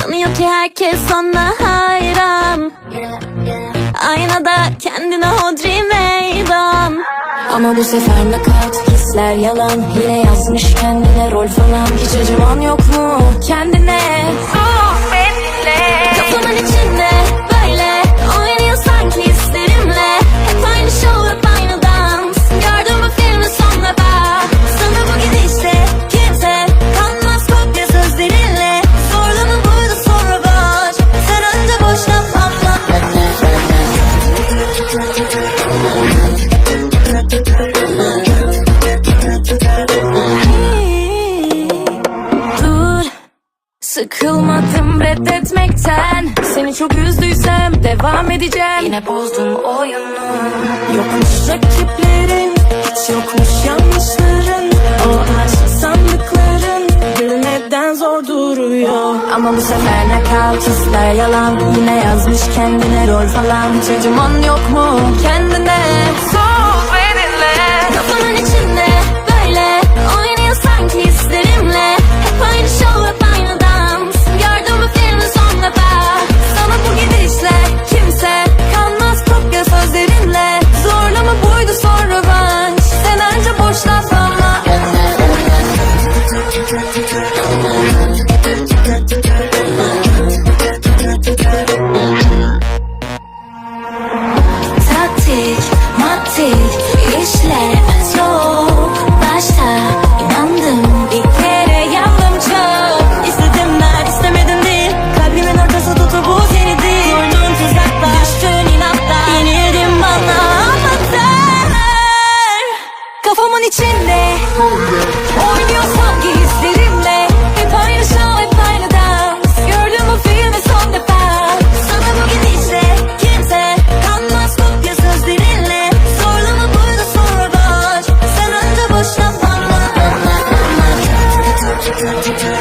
Sanıyor ki herkes sana hayran. Aynada kendine hodri meydan. Ama bu sefer nakat hisler yalan. Yine yazmış kendine rol falan. Hiç acıman yok mu kendine? Sıkılmadım reddetmekten. Seni çok üzdüysem devam edeceğim. Yine bozdun oyunu. Yokmuş rakiplerin Hiç yokmuş yanlışların. O aşk sandıkların Gülmeden zor duruyor. Ama bu sefer nakal hisler yalan. Yine yazmış kendine rol falan. Acıman yok mu kendine? Sor Taktik, matik, işler soğuk. Başta inandım bir kere yandım çok. İstedim ben Kalbimin ortası tutu bu seni değil. Durdun tuzakta, düştün inatla. Yenildim bana anahtar Kafamın içinde. Take it, take it.